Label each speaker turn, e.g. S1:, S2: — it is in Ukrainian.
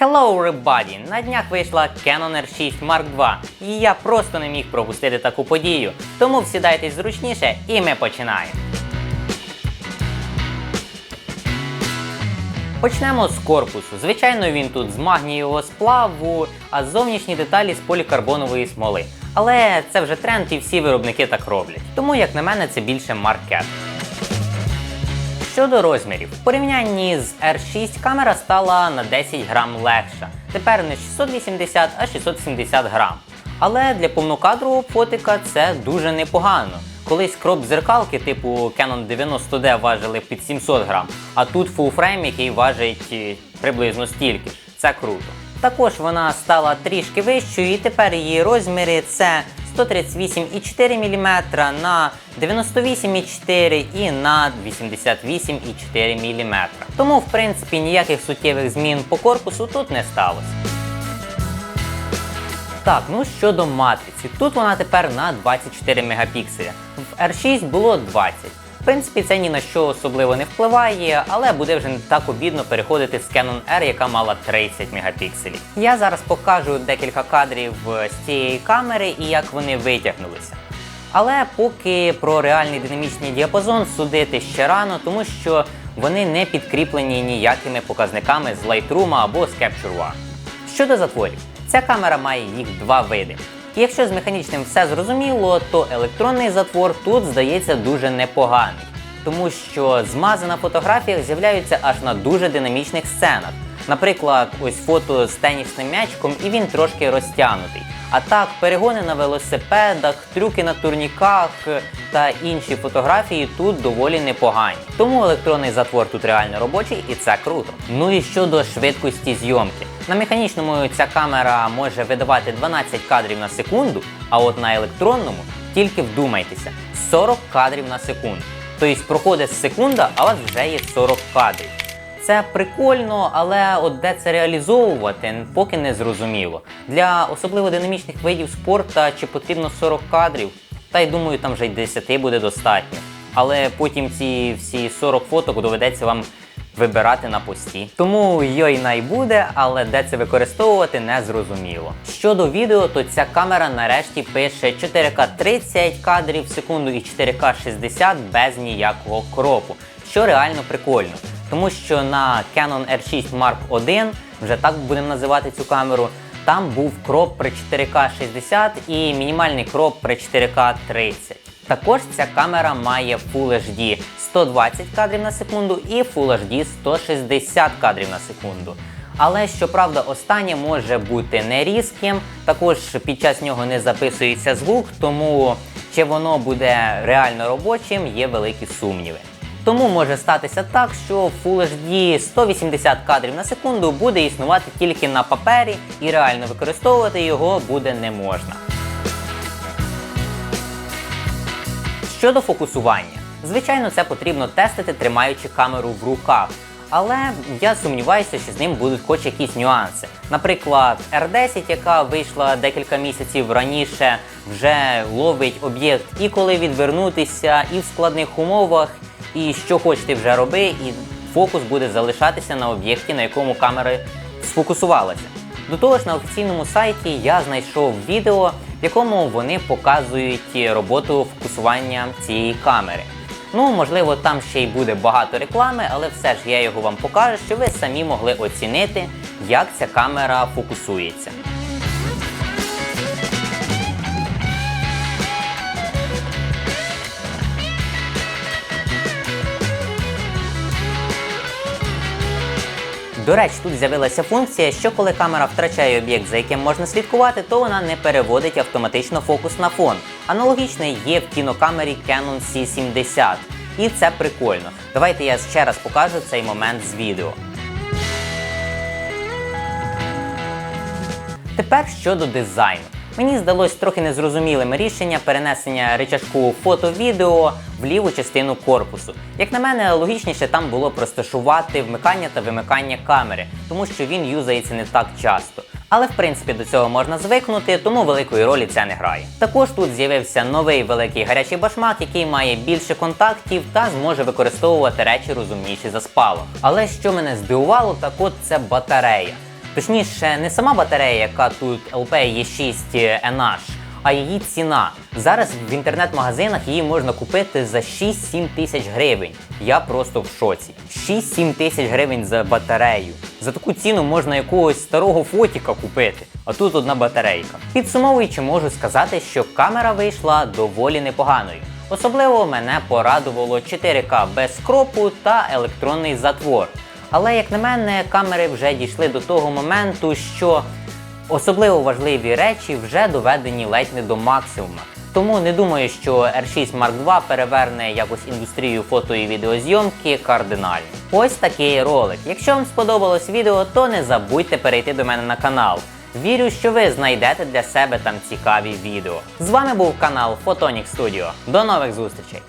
S1: Hello everybody! На днях вийшла Canon R6 Mark II, і я просто не міг пропустити таку подію. Тому всідайтесь зручніше і ми починаємо. Почнемо з корпусу. Звичайно, він тут з магнієвого сплаву, а зовнішні деталі з полікарбонової смоли. Але це вже тренд і всі виробники так роблять. Тому, як на мене, це більше маркет. Щодо розмірів, в порівнянні з R6 камера стала на 10 грам легша. Тепер не 680, а 670 грам. Але для повнокадрового фотика це дуже непогано. Колись кроп зеркалки типу Canon 90D важили під 700 грам, а тут фулфрейм, який важить е, приблизно стільки. Це круто. Також вона стала трішки вищою, і тепер її розміри це 138,4 мм на 98,4 і на 88,4 мм. Тому, в принципі, ніяких суттєвих змін по корпусу тут не сталося. Так, ну щодо матриці, тут вона тепер на 24 мегапікселя. В R6 було 20. В принципі, це ні на що особливо не впливає, але буде вже не так обідно переходити з Canon R, яка мала 30 мегапікселів. Я зараз покажу декілька кадрів е, з цієї камери і як вони витягнулися. Але поки про реальний динамічний діапазон судити ще рано, тому що вони не підкріплені ніякими показниками з Lightroom або з Capture One. Щодо затворів, ця камера має їх два види. Якщо з механічним все зрозуміло, то електронний затвор тут здається дуже непоганий, тому що змази на фотографіях з'являються аж на дуже динамічних сценах. Наприклад, ось фото з тенісним м'ячком, і він трошки розтягнутий. А так, перегони на велосипедах, трюки на турніках е, та інші фотографії тут доволі непогані. Тому електронний затвор тут реально робочий і це круто. Ну і щодо швидкості зйомки. На механічному ця камера може видавати 12 кадрів на секунду, а от на електронному тільки вдумайтеся 40 кадрів на секунду. Тобто проходить секунда, а у вас вже є 40 кадрів. Це прикольно, але от де це реалізовувати, поки не зрозуміло. Для особливо динамічних видів спорту чи потрібно 40 кадрів, та й думаю, там вже й 10 буде достатньо. Але потім ці всі 40 фоток доведеться вам вибирати на пості. Тому йой най буде, але де це використовувати не зрозуміло. Щодо відео, то ця камера нарешті пише 4К 30 кадрів в секунду і 4К 60 без ніякого кропу, що реально прикольно. Тому що на Canon R6 Mark I, вже так будемо називати цю камеру, там був кроп при 4К 60 і мінімальний кроп при 4К 30. Також ця камера має Full HD 120 кадрів на секунду і Full HD 160 кадрів на секунду. Але щоправда, останнє може бути не різким, також під час нього не записується звук, тому чи воно буде реально робочим, є великі сумніви. Тому може статися так, що Full HD 180 кадрів на секунду буде існувати тільки на папері і реально використовувати його буде не можна. Щодо фокусування, звичайно, це потрібно тестити, тримаючи камеру в руках. Але я сумніваюся, що з ним будуть хоч якісь нюанси. Наприклад, R10, яка вийшла декілька місяців раніше, вже ловить об'єкт і коли відвернутися, і в складних умовах, і що хочете вже роби, і фокус буде залишатися на об'єкті, на якому камера сфокусувалася. До того ж, на офіційному сайті я знайшов відео, в якому вони показують роботу фокусування цієї камери. Ну, можливо, там ще й буде багато реклами, але все ж я його вам покажу, щоб ви самі могли оцінити, як ця камера фокусується. До речі, тут з'явилася функція, що коли камера втрачає об'єкт, за яким можна слідкувати, то вона не переводить автоматично фокус на фон. Аналогічне є в кінокамері Canon C70. І це прикольно. Давайте я ще раз покажу цей момент з відео. Тепер щодо дизайну. Мені здалось трохи незрозумілим рішення перенесення речашку фото-відео в ліву частину корпусу. Як на мене, логічніше там було розташувати вмикання та вимикання камери, тому що він юзається не так часто. Але в принципі до цього можна звикнути, тому великої ролі це не грає. Також тут з'явився новий великий гарячий башмак, який має більше контактів та зможе використовувати речі розумніші за спалах. Але що мене здивувало, так от це батарея. Точніше, не сама батарея, яка тут LP-E6 NH, а її ціна. Зараз в інтернет-магазинах її можна купити за 6-7 тисяч гривень. Я просто в шоці. 6-7 тисяч гривень за батарею. За таку ціну можна якогось старого фотіка купити, а тут одна батарейка. Підсумовуючи, можу сказати, що камера вийшла доволі непоганою. Особливо мене порадувало 4К без кропу та електронний затвор. Але, як на мене, камери вже дійшли до того моменту, що особливо важливі речі вже доведені ледь не до максимума. Тому не думаю, що R6 Mark II переверне якось індустрію фото і відеозйомки кардинально. Ось такий ролик. Якщо вам сподобалось відео, то не забудьте перейти до мене на канал. Вірю, що ви знайдете для себе там цікаві відео. З вами був канал Photonic Studio. До нових зустрічей!